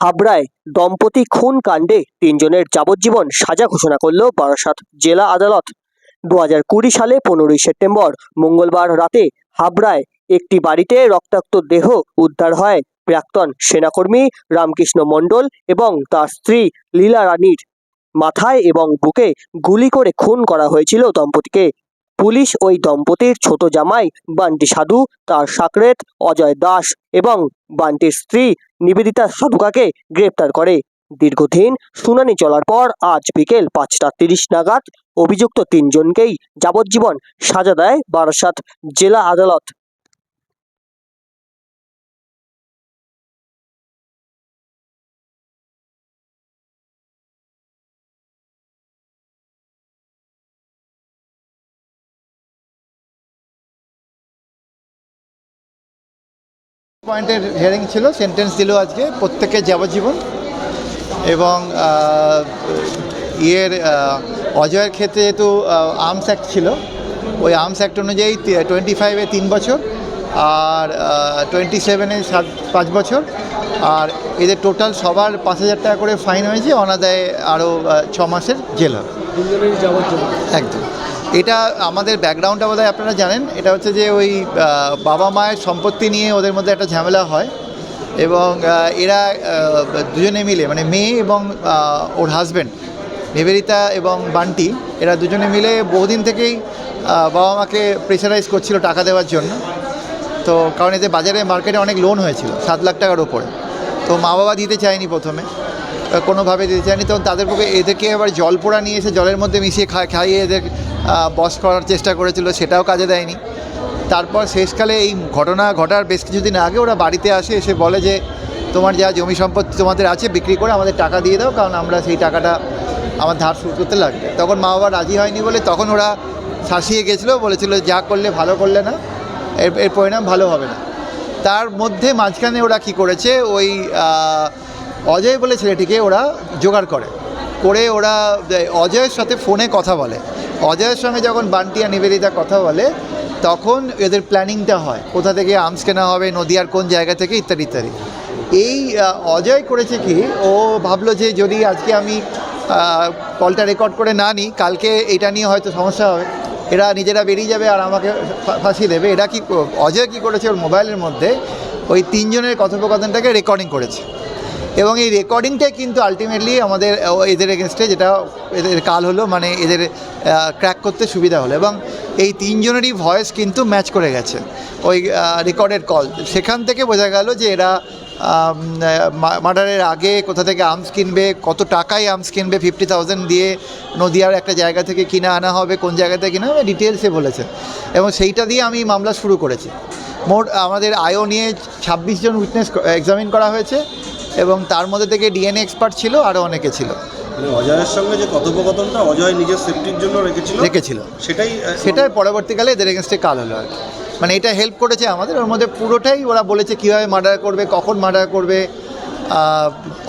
হাবড়ায় দম্পতি খুন কাণ্ডে তিনজনের যাবজ্জীবন সাজা ঘোষণা করল বারাসাত জেলা আদালত। দু কুড়ি সালে পনেরোই সেপ্টেম্বর মঙ্গলবার রাতে হাবড়ায় একটি বাড়িতে রক্তাক্ত দেহ উদ্ধার হয় প্রাক্তন সেনাকর্মী রামকৃষ্ণ মণ্ডল এবং তার স্ত্রী লীলা রানীর। মাথায় এবং বুকে গুলি করে খুন করা হয়েছিল দম্পতিকে। পুলিশ ওই দম্পতির ছোট জামাই বান্টি সাধু, তার সাকরেত অজয় দাস এবং বান্টির স্ত্রী নিবেদিতা সাধুকাকে গ্রেপ্তার করে। দীর্ঘদিন শুনানি চলার পর আজ বিকেল পাঁচটা তিরিশ নাগাদ অভিযুক্ত তিনজনকেই যাবজ্জীবন সাজা দেয় বারাসাত জেলা আদালত। পয়েন্টের হিয়ারিং ছিল সেন্টেন্স দিল আজকে প্রত্যেকের যাবজ্জীবন এবং ইয়ের অজয়ের ক্ষেত্রে যেহেতু আর্মস অ্যাক্ট ছিল ওই আর্মস অ্যাক্ট অনুযায়ী টোয়েন্টি ফাইভে তিন বছর আর টোয়েন্টি সেভেনে সাত পাঁচ বছর আর এদের টোটাল সবার পাঁচ হাজার টাকা করে ফাইন হয়েছে অনাদায়ে আরও ছ মাসের জেল হবে। একদম। এটা আমাদের ব্যাকগ্রাউন্ডটা বোধহয় আপনারা জানেন। এটা হচ্ছে যে ওই বাবা মায়ের সম্পত্তি নিয়ে ওদের মধ্যে একটা ঝামেলা হয় এবং এরা দুজনে মিলে মানে মেয়ে এবং ওর হাজব্যান্ড নিবেদিতা এবং বান্টি, এরা দুজনে মিলে বহুদিন থেকেই বাবা মাকে প্রেশারাইজ করছিল টাকা দেওয়ার জন্য। তো কারণ এতে বাজারে মার্কেটে অনেক লোন হয়েছিল, সাত লাখ টাকার ওপরে তো মা বাবা দিতে চায়নি প্রথমে, কোনোভাবে দিতে চায়নি। তখন তাদের পক্ষে এদেরকে আবার জল পোড়া নিয়ে এসে জলের মধ্যে মিশিয়ে খাইয়ে এদের বস করার চেষ্টা করেছিল, সেটাও কাজে দেয়নি। তারপর শেষকালে এই ঘটনা ঘটার বেশ কিছুদিন আগে ওরা বাড়িতে আসে, এসে বলে যে, তোমার যা জমি সম্পত্তি তোমাদের আছে, বিক্রি করে আমাদের টাকা দিয়ে দাও, কারণ আমরা সেই টাকাটা আমার ধার শুরু করতে লাগবে। তখন মা বাবা রাজি হয়নি বলে তখন ওরা শাসিয়ে গেছিল, বলেছিল, যা করলে ভালো করলে না, এর এর পরিণাম ভালো হবে না। তার মধ্যে মাঝখানে ওরা কি করেছে, ওই অজয় বলে ছেলেটিকে ওরা জোগাড় করে। করে ওরা, অজয়ের সাথে ফোনে কথা বলে। অজয়ের সঙ্গে যখন বান্টি আর নিবেদিতা কথা বলে, তখন এদের প্ল্যানিংটা হয়। কোথা থেকে আর্মস কেনা হবে, নদিয়ার কোন জায়গা থেকে, ইত্যাদি ইত্যাদি। এই অজয় করেছে কি, ও ভাবলো যে যদি আজকে আমি কলটা রেকর্ড করে না নিই, কালকে এটা নিয়ে হয়তো সমস্যা হবে। এরা নিজেরা বেরিয়ে যাবে আর আমাকে ফা- ফাঁসিয়ে দেবে। এরা কি, অজয় কি করেছে ওর মোবাইলের মধ্যে, ওই তিনজনের কথোপকথনটাকে রেকর্ডিং করেছে। এবং এই রেকর্ডিংটাই কিন্তু আলটিমেটলি আমাদের এদের এগেনস্টে যেটা এদের কাল হলো মানে এদের ক্র্যাক করতে সুবিধা হলো এবং এই তিনজনেরই ভয়েস কিন্তু ম্যাচ করে গেছে। ওই রেকর্ডেড কল সেখান থেকে বোঝা গেল যে এরা মার্ডারের আগে কোথা থেকে আর্মস কিনবে, কত টাকায় আর্মস কিনবে ফিফটি থাউজেন্ড দিয়ে নদিয়ার একটা জায়গা থেকে কিনে আনা হবে, কোন জায়গা থেকে কিনা হবে ডিটেলসে বলেছে। এবং সেইটা দিয়ে আমি মামলা শুরু করেছি। মোট আমাদের আয়ও নিয়ে ছাব্বিশ জন উইটনেস এক্সামিন করা হয়েছে। এবং তার মধ্যে থেকে ডিএনএ এক্সপার্ট ছিল আরও অনেকে ছিল। মানে অজয়ের সঙ্গে যে কথোপকথনটা অজয় নিজের সেফটির জন্য রেখেছিল রেখেছিল। সেটাই সেটাই পরবর্তীকালে এদের এগেনস্টে কাল হলো আর কি। মানে এটা হেল্প করেছে আমাদের ওর মধ্যে পুরোটাই ওরা বলেছে কীভাবে মার্ডার করবে কখন মার্ডার করবে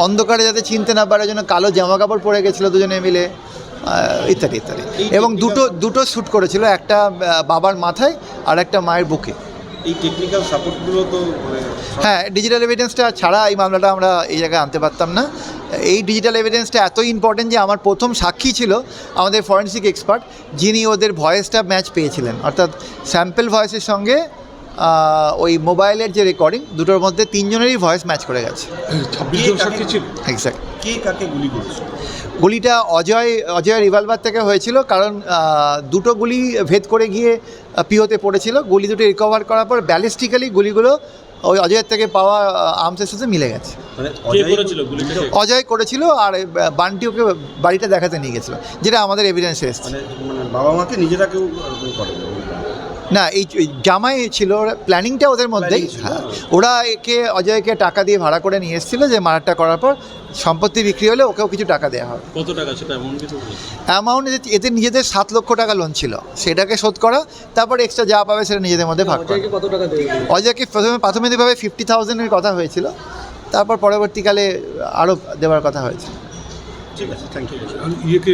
অন্ধকারে যাতে চিনতে না পারে জন্য কালো জামা কাপড় পরে গেছিল দুজনে মিলে ইত্যাদি ইত্যাদি। এবং দুটো দুটো শ্যুট করেছিল একটা বাবার মাথায় আর একটা মায়ের বুকে। এই টেকনিক্যাল সাপোর্টগুলো তো মানে হ্যাঁ ডিজিটাল এভিডেন্সটা ছাড়া এই মামলাটা আমরা এই জায়গায় আনতে পারতাম না। এই ডিজিটাল এভিডেন্সটা এত ইম্পর্টেন্ট যে আমার প্রথম সাক্ষী ছিল আমাদের ফরেন্সিক এক্সপার্ট যিনি ওদের ভয়েসটা ম্যাচ পেয়েছিলেন। অর্থাৎ স্যাম্পল ভয়েসের সঙ্গে ওই মোবাইলের যে রেকর্ডিং দুটোর মধ্যে তিনজনেরই ভয়েস ম্যাচ করে গেছে। ছাব্বিশ জন সাক্ষী ছিল? এক্স্যাক্ট কে কাকে গুলি করেছে গুলিটা অজয় অজয় রিভলভার থেকে হয়েছিল কারণ দুটো গুলি ভেদ করে গিয়ে পিওতে পড়েছিল। গুলি দুটো রিকভার করার পর ব্যালিস্টিক্যালি গুলিগুলো ওই অজয়ের থেকে পাওয়া আর্মসের সাথে মিলে গেছে। মানে অজয় করেছিল গুলিটা অজয় করেছিল আর বান্টি ওকে বাড়িটা দেখাতে নিয়ে গেছিল যেটা আমাদের এভিডেন্সে এসছে। মানে মানে বাবা মাকে নিজেরা কেউ করে না এই জামাই ছিল প্ল্যানিংটা ওদের মধ্যেই। হ্যাঁ হ্যাঁ। ওরা একে অজয়কে টাকা দিয়ে ভাড়া করে নিয়ে এসেছিল যে মারাটা করার পর সম্পত্তি বিক্রি হলে ওকেও কিছু টাকা দেওয়া হবে। কত টাকা সেটা অ্যামাউন্ট এদের নিজেদের সাত লক্ষ টাকা লোন ছিল। সেটাকে শোধ করা তারপর এক্সট্রা যা পাবে সেটা নিজেদের মধ্যে ভাগ করা। কত টাকা দেবে? অজয়কে প্রথমে প্রাথমিকভাবে ফিফটি থাউজেন্ডের কথা হয়েছিল। তারপর পরবর্তীকালে আরও দেওয়ার কথা হয়েছে। ঠিক আছে থ্যাংক ইউ